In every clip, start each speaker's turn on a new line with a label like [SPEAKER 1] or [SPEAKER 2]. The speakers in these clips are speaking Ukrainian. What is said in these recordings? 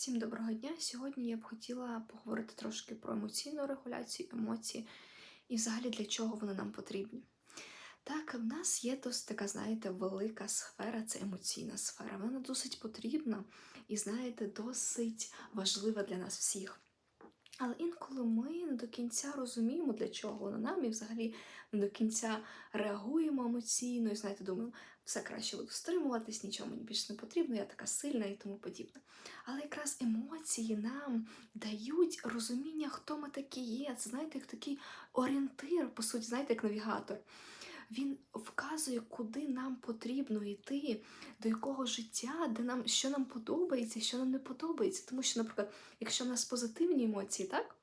[SPEAKER 1] Всім доброго дня! Сьогодні я б хотіла поговорити трошки про емоційну регуляцію, емоції і взагалі для чого вони нам потрібні. Так, в нас є досить така, знаєте, велика сфера, це емоційна сфера. Вона досить потрібна і, знаєте, досить важлива для нас всіх. Але інколи ми не до кінця розуміємо, для чого воно нам, і взагалі не до кінця реагуємо емоційно, і знаєте, думаємо, все краще буду стримуватись, нічого мені більше не потрібно, я така сильна і тому подібне. Але якраз емоції нам дають розуміння, хто ми такі є. Це знаєте, як такий орієнтир, по суті, знаєте, як навігатор. Він вказує, куди нам потрібно йти, до якого життя, де нам що нам подобається, що нам не подобається. Тому що, наприклад, якщо в нас позитивні емоції, так?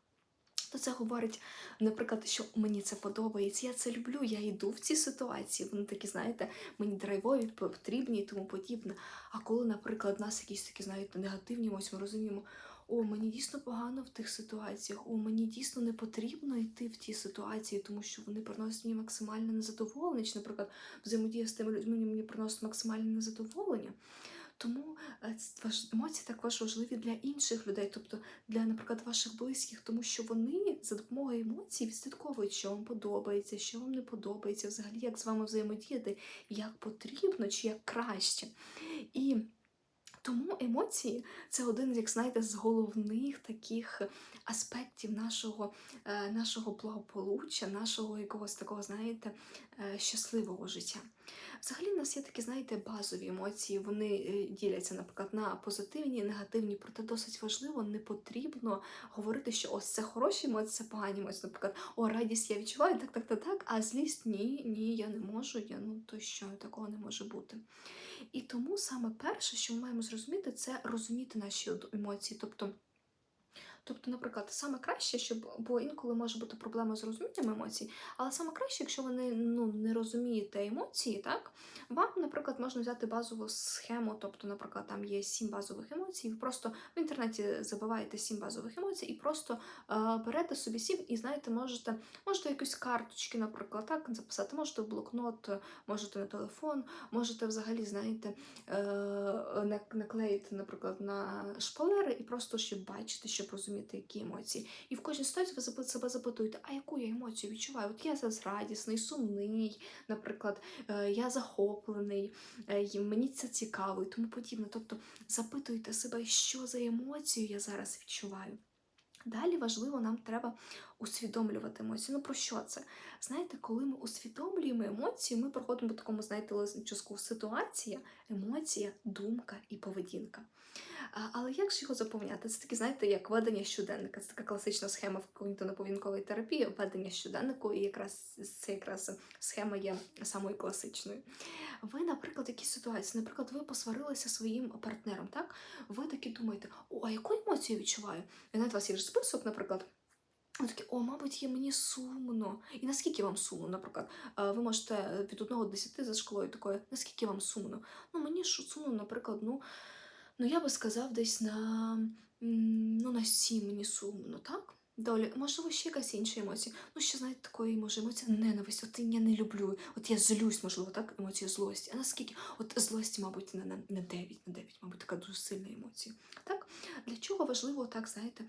[SPEAKER 1] То це говорить, наприклад, що мені це подобається, я це люблю, я йду в ці ситуації. Вони такі, знаєте, мені драйвові, потрібні і тому подібне. А коли, наприклад, в нас якісь такі, знаєте, негативні емоції, ми розуміємо, о, мені дійсно погано в тих ситуаціях, о, мені дійсно не потрібно йти в ті ситуації, тому що вони приносять мені максимальне незадоволення. Чи, наприклад, взаємодія з тими людьми мені приносить максимальне незадоволення. Тому е, емоції також важливі для інших людей, тобто для, наприклад, ваших близьких, тому що вони за допомогою емоцій відслідковують, що вам подобається, що вам не подобається, взагалі, як з вами взаємодіяти, як потрібно чи як краще. І тому емоції це один, як знаєте, з головних таких аспектів нашого е, нашого благополуччя, нашого якогось такого, знаєте, е, щасливого життя. Взагалі, у нас є такі, знаєте, базові емоції, вони е, діляться, наприклад, на позитивні і негативні, проте досить важливо, не потрібно говорити, що ось це хороші емоції, це погані емоції. Наприклад, о, радість я відчуваю, так, так, так, так, а злість ні, ні, я не можу, я ну то що такого не може бути. І тому саме перше, що ми маємо зрозуміти, це розуміти наші емоції. Тобто, Тобто, наприклад, саме краще, щоб бо інколи може бути проблема з розумінням емоцій, але саме краще, якщо ви не, ну, не розумієте емоції, так вам, наприклад, можна взяти базову схему, тобто, наприклад, там є сім базових емоцій. Ви просто в інтернеті забиваєте сім базових емоцій і просто е, берете собі сім, і знаєте, можете можете якісь карточки, наприклад, так записати, можете в блокнот, можете на телефон, можете взагалі, знаєте, е, наклеїти, наприклад, на шпалери і просто щоб бачити, щоб розуміти розуміти, які емоції. І в кожній ситуації ви себе запитуєте, а яку я емоцію відчуваю? От я зараз радісний, сумний, наприклад, е, я захоплений, е, мені це цікаво і тому подібне. Тобто запитуйте себе, що за емоцію я зараз відчуваю. Далі важливо, нам треба усвідомлювати емоції. Ну про що це? Знаєте, коли ми усвідомлюємо емоції, ми проходимо по такому, знаєте, лисничку ситуація, емоція, думка і поведінка. Але як ж його заповняти? Це таке, знаєте, як ведення щоденника. Це така класична схема в когнітивно-повінковій терапії, ведення щоденнику, і якраз це якраз схема є самою класичною. Ви, наприклад, якісь ситуації, наприклад, ви посварилися своїм партнером, так? Ви такі думаєте, о, а яку емоцію відчуваю? І навіть у вас є список, наприклад. Ви такі, о, мабуть, є мені сумно. І наскільки вам сумно, наприклад, ви можете від 1 до 10 за школою такою, наскільки вам сумно? Ну, мені сумно, наприклад, ну. Ну, я би сказав, десь на ну, на сім мені сумно, так? Долі, можливо, ще якась інша емоція. Ну, ще, знаєте, такої може емоція ненависть, от я не люблю. От я злюсь, можливо, так, емоція злості. А наскільки? От злості, мабуть, на, на, на 9, на 9, мабуть, така дуже сильна емоція. Так? Для чого важливо так, знаєте,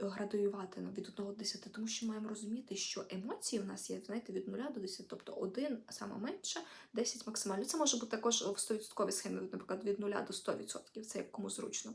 [SPEAKER 1] градуювати ну, від 1 до 10? Тому що маємо розуміти, що емоції в нас є, знаєте, від 0 до 10, тобто 1 саме менше, 10 максимально. Це може бути також в 100% схемі, наприклад, від 0 до 100%. Це як кому зручно.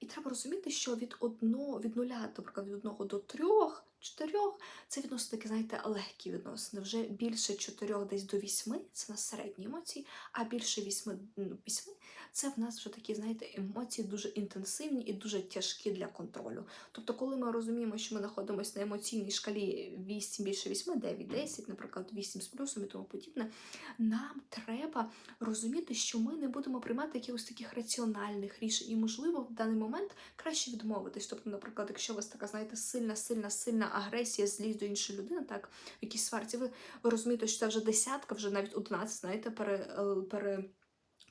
[SPEAKER 1] І треба розуміти, що від одного, від нуля, наприклад, від одного до трьох, чотирьох це відносини такі, знаєте, легкі відносини. Вже більше чотирьох, десь до вісьми це на середні емоції, а більше вісьми, вісьми це в нас вже такі, знаєте, емоції дуже інтенсивні і дуже тяжкі для контролю. Тобто, коли ми розуміємо, що ми знаходимося на емоційній шкалі 8 більше 8, 9, 10, наприклад, 8 з плюсом і тому подібне, нам треба розуміти, що ми не будемо приймати якихось таких раціональних рішень. І, можливо, в даний момент краще відмовитись. Тобто, наприклад, якщо у вас така, знаєте, сильна, сильна, сильна агресія, злість до іншої людини, так, в якійсь сварці, ви, ви розумієте, що це вже десятка, вже навіть 11, знаєте, пере, е, пере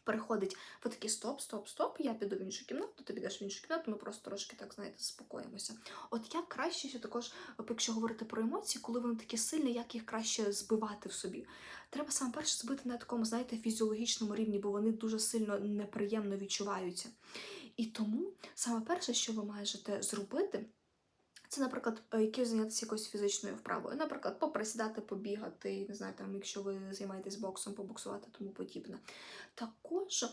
[SPEAKER 1] переходить в такий стоп, стоп, стоп, я піду в іншу кімнату, ти підеш в іншу кімнату, ми просто трошки так, знаєте, заспокоїмося. От як краще, що також, якщо говорити про емоції, коли вони такі сильні, як їх краще збивати в собі? Треба саме перше збити на такому, знаєте, фізіологічному рівні, бо вони дуже сильно неприємно відчуваються. І тому саме перше, що ви маєте зробити, це, наприклад, е, якось зайнятися якоюсь фізичною вправою. Наприклад, поприсідати, побігати, не знаю, там, якщо ви займаєтесь боксом, побоксувати, тому подібне. Також е,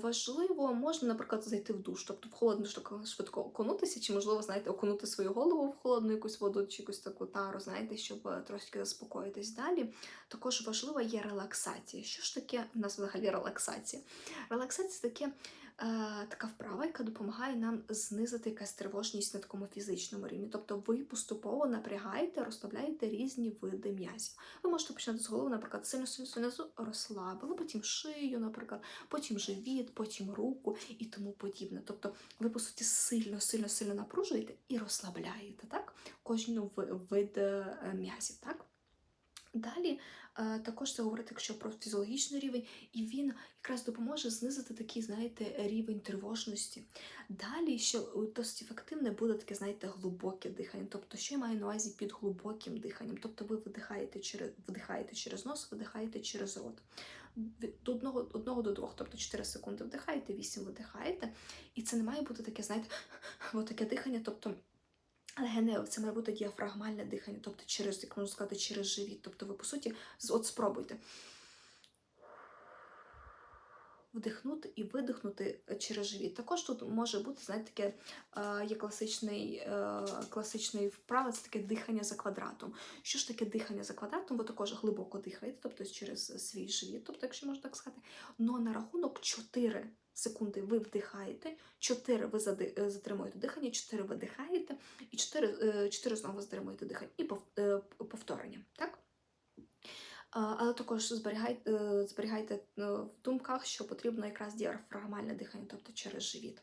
[SPEAKER 1] важливо, можна, наприклад, зайти в душ, тобто в холодну швидко окунутися, чи, можливо, знаєте, окунути свою голову в холодну якусь воду, чи якусь таку тару, знаєте, щоб е, трошки заспокоїтись далі. Також важлива є релаксація. Що ж таке в нас взагалі релаксація? Релаксація таке. Е, Така вправа, яка допомагає нам знизити якась тривожність на такому фізичному рівні. Тобто ви поступово напрягаєте, розслабляєте різні види м'язів. Ви можете починати з голови, наприклад, сильно сильно розслабили, потім шию, наприклад, потім живіт, потім руку і тому подібне. Тобто ви, по суті, сильно, сильно, сильно напружуєте і розслабляєте, так? Кожну вид е, м'язів, так? Далі також це говорити, якщо про фізіологічний рівень, і він якраз допоможе знизити такий, знаєте, рівень тривожності. Далі, що е, досить ефективне, буде таке, знаєте, глибоке дихання. Тобто, що я маю на увазі під глибоким диханням? Тобто ви видихаєте через, вдихаєте через нос, видихаєте через рот. Від одного, одного до двох, тобто 4 секунди вдихаєте, 8 видихаєте. І це не має бути таке, знаєте, таке дихання, тобто легеневе, це має бути діафрагмальне дихання, тобто через, як можна сказати, через живіт. Тобто ви, по суті, от спробуйте вдихнути і видихнути е, через живіт. Також тут може бути, знаєте, таке е, є класичний, е, класичний вправа, це таке дихання за квадратом. Що ж таке дихання за квадратом? Ви також глибоко дихаєте, тобто через свій живіт, тобто, якщо можна так сказати. Но на рахунок 4 секунди ви вдихаєте, 4 ви е, затримуєте дихання, 4 видихаєте, і 4, 4 знову затримуєте дихання. І е, повторення. Так? Але також зберігайте, е, зберігайте е, в думках, що потрібно якраз діафрагмальне дихання, тобто через живіт.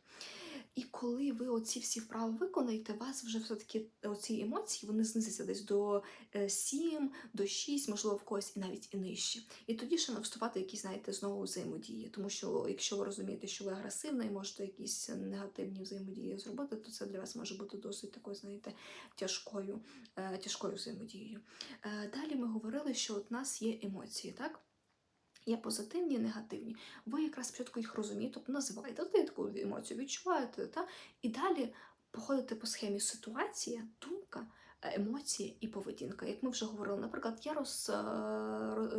[SPEAKER 1] І коли ви оці всі вправи виконаєте, у вас вже все-таки оці емоції вони знизяться десь до е, 7, до 6, можливо, в когось і навіть і нижче. І тоді ще вступати якісь, знаєте, знову взаємодії. Тому що якщо ви розумієте, що ви агресивна і можете якісь негативні взаємодії зробити, то це для вас може бути досить такою, знаєте, тяжкою, е, тяжкою взаємодією. Е, Далі ми говорили, що от нас є емоції, так? Є позитивні і негативні. Ви якраз спочатку їх розумієте, тобто називаєте, от ви таку емоцію відчуваєте, та? і далі походите по схемі ситуація, думка, е, емоції і поведінка. Як ми вже говорили, наприклад, я роз, е,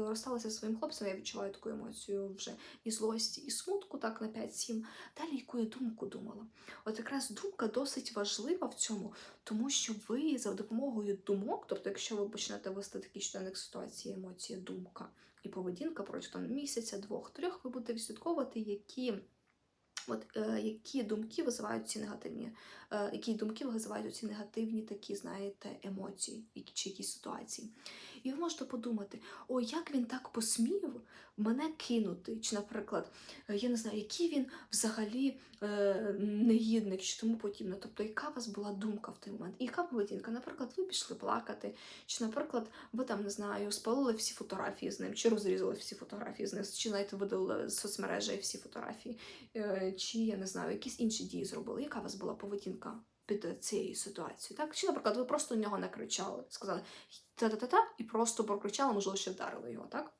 [SPEAKER 1] розсталася зі своїм хлопцем, я відчуваю таку емоцію вже і злості, і смутку, так на 5-7. Далі яку я думку думала. От якраз думка досить важлива в цьому, тому що ви за допомогою думок, тобто, якщо ви почнете вести такий щоденник ситуації, емоції, думка і поведінка протягом місяця, двох, трьох, ви будете відслідковувати, які. От е, які думки визивають ці негативні, е, які думки визивають ці негативні такі, знаєте, емоції чи якісь ситуації. І ви можете подумати, о, як він так посмів мене кинути? Чи, наприклад, е, я не знаю, який він взагалі е, негідник чи тому подібне. Тобто, яка у вас була думка в той момент? І яка поведінка? Наприклад, ви пішли плакати, чи, наприклад, ви там не знаю, спалили всі фотографії з ним, чи розрізали всі фотографії з ним, чи навіть видалили з соцмережі всі фотографії, е, чи я не знаю, якісь інші дії зробили. Яка у вас була поведінка під цією ситуацією? Так? Чи, наприклад, ви просто на нього накричали, сказали та-та-та-та, і просто прокричали, можливо, ще вдарили його, так?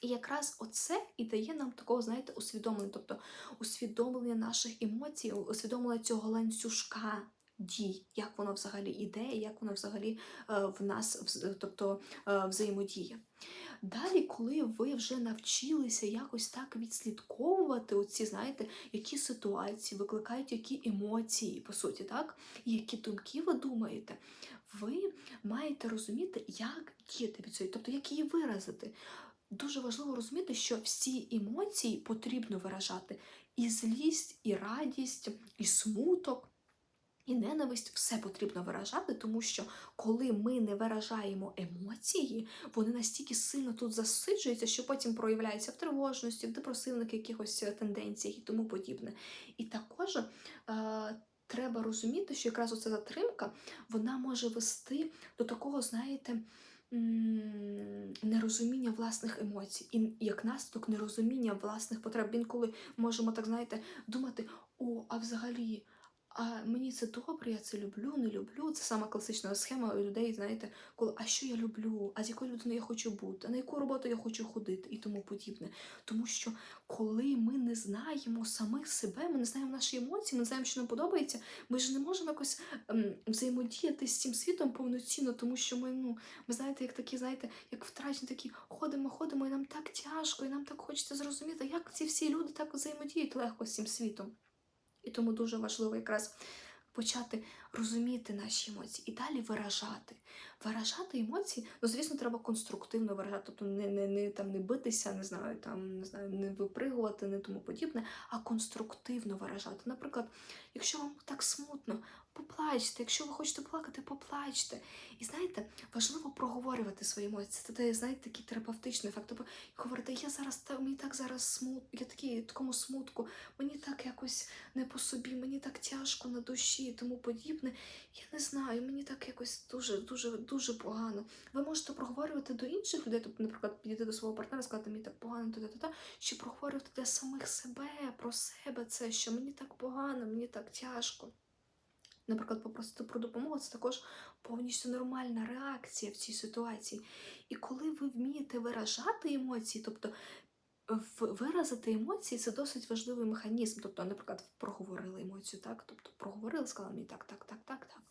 [SPEAKER 1] І якраз оце і дає нам такого, знаєте, усвідомлення, тобто усвідомлення наших емоцій, усвідомлення цього ланцюжка дій, як воно взагалі іде, як воно взагалі е, в нас тобто, е, взаємодіє. Далі, коли ви вже навчилися якось так відслідковувати оці, знаєте, які ситуації викликають які емоції, по суті, так, і які думки ви думаєте, ви маєте розуміти, як діяти від цього, тобто як її виразити. Дуже важливо розуміти, що всі емоції потрібно виражати. І злість, і радість, і смуток, і ненависть все потрібно виражати, тому що коли ми не виражаємо емоції, вони настільки сильно тут засиджуються, що потім проявляються в тривожності, в депресивних якихось е, тенденціях і тому подібне. І також е, треба розуміти, що якраз оця затримка вона може вести до такого, знаєте, нерозуміння власних емоцій, і як наслідок нерозуміння власних потреб. Інколи можемо так, знаєте, думати: о, а взагалі. А мені це добре, я це люблю, не люблю. Це сама класична схема у людей, знаєте, коли а що я люблю, а з якою людиною я хочу бути, а на яку роботу я хочу ходити і тому подібне. Тому що коли ми не знаємо самих себе, ми не знаємо наші емоції, ми не знаємо, що нам подобається, ми ж не можемо якось ем, взаємодіяти з цим світом повноцінно, тому що ми, ну, ми знаєте, як такі, знаєте, як втрачені такі ходимо, ходимо, і нам так тяжко, і нам так хочеться зрозуміти, як ці всі люди так взаємодіють легко з цим світом. І тому дуже важливо якраз почати розуміти наші емоції і далі виражати. Виражати емоції, ну звісно, треба конструктивно виражати, тобто не, не, не, там, не битися, не знаю, там, не знаю, не випригувати, не тому подібне, а конструктивно виражати. Наприклад, якщо вам так смутно, поплачте, якщо ви хочете плакати, поплачте. І знаєте, важливо проговорювати свої емоції. Це дає, знаєте, такий терапевтичний ефект. Тобто говорити, я зараз та- мені так зараз смут, я такий такому смутку, мені так якось не по собі, мені так тяжко на душі і тому подібне. Я не знаю, мені так якось дуже, дуже, дуже погано. Ви можете проговорювати до інших людей, тобто, наприклад, підійти до свого партнера, сказати, мені так погано, та та чи проговорювати для самих себе, про себе це, що мені так погано, мені так тяжко. Наприклад, попросити про допомогу це також повністю нормальна реакція в цій ситуації. І коли ви вмієте виражати емоції, тобто виразити емоції це досить важливий механізм. Тобто, наприклад, проговорили емоцію, так? Тобто проговорили, сказали мені так, так, так, так, так.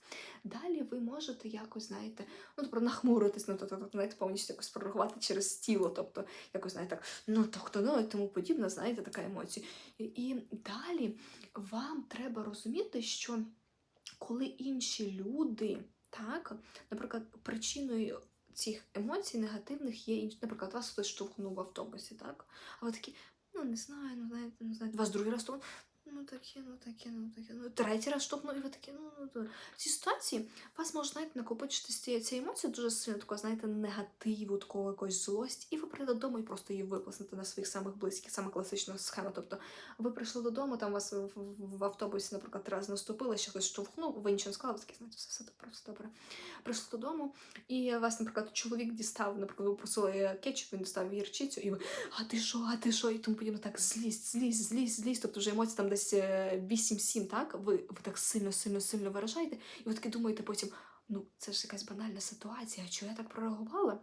[SPEAKER 1] Далі ви можете якось, знаєте, ну тобто нахмуритись, ну тобто, знаєте, повністю якось прореагувати через тіло, тобто якось знаєте, так, ну тобто, ну і тому подібне, знаєте, така емоція. І далі вам треба розуміти, що коли інші люди, так, наприклад, причиною цих емоцій негативних є інші, наприклад, вас хтось штовхнув в автобусі, так? А ви такі, ну не знаю, ну знаєте, не знаю, вас другий раз штовхнув, ну таке, ну таке, ну таке, ну третій раз штовхнув, і ви такі, ну, ну то. в цій ситуації вас може знаєте, накопичити цієї цієї емоції дуже сильно такого, знаєте, негативу, такого якоїсь злості, і ви прийдете додому і просто її виплеснете на своїх самих близьких, саме класична схема. Тобто ви прийшли додому, там вас в, в, в автобусі, наприклад, рази наступили, ще хтось штовхнув, ви нічого не сказали, ви такі, знаєте, все, все добре, все добре. Прийшли додому, і вас, наприклад, чоловік дістав, наприклад, ви просили кетчуп, він дістав гірчицю, і ви, а ти що, а ти що? І тому подібне, так, злість, злість, злість, злість. Тобто вже емоції там десь е, 8-7, так? Ви, ви так сильно, сильно, сильно виражаєте, і ви таки думаєте потім, ну, це ж якась банальна ситуація, чого я так прореагувала?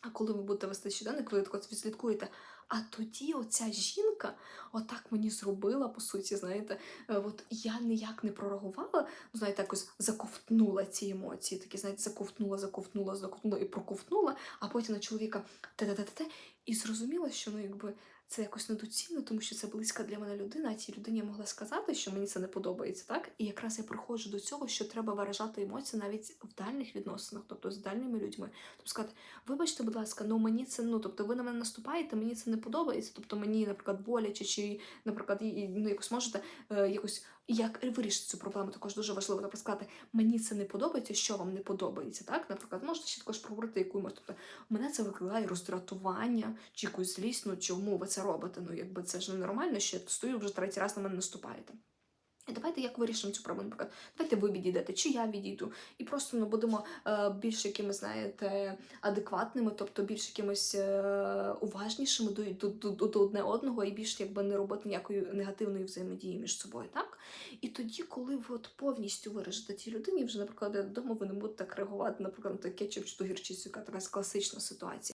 [SPEAKER 1] А коли ви будете вести щоденник, коли от відслідкуєте, а тоді оця жінка отак мені зробила, по суті, знаєте, е, от я ніяк не прореагувала, ну, знаєте, якось заковтнула ці емоції, такі, знаєте, заковтнула, заковтнула, заковтнула і проковтнула, а потім на чоловіка те-те-те-те, і зрозуміла, що ну якби це якось недоцільно, тому що це близька для мене людина, а цій людині я могла сказати, що мені це не подобається, так? І якраз я приходжу до цього, що треба виражати емоції навіть в дальніх відносинах, тобто з дальніми людьми. Тобто сказати, вибачте, будь ласка, ну мені це, ну тобто ви на мене наступаєте, мені це не подобається. Тобто мені, наприклад, боляче, чи, наприклад, ну якось можете е, якось як вирішити цю проблему, також дуже важливо тобто, сказати, мені це не подобається, що вам не подобається. Так, наприклад, можете ще також проговорити яку мир. Тобто мене це викликає роздратування чи якусь злість, ну чому ви це робите? Ну якби це ж ненормально, що я стою вже третій раз на мене наступаєте. Давайте як вирішимо цю проблему. Давайте ви відійдете, чи я відійду. І просто ну, будемо е, більш якимись, знаєте, адекватними, тобто більш якимось е, уважнішими до, до, до, до одне одного і більш якби не робити ніякої негативної взаємодії між собою, так? І тоді, коли ви от повністю виражете цій людині, вже, наприклад, вдома ви не будете так реагувати, наприклад, на кетчуп чи ту гірчицю, яка така класична ситуація.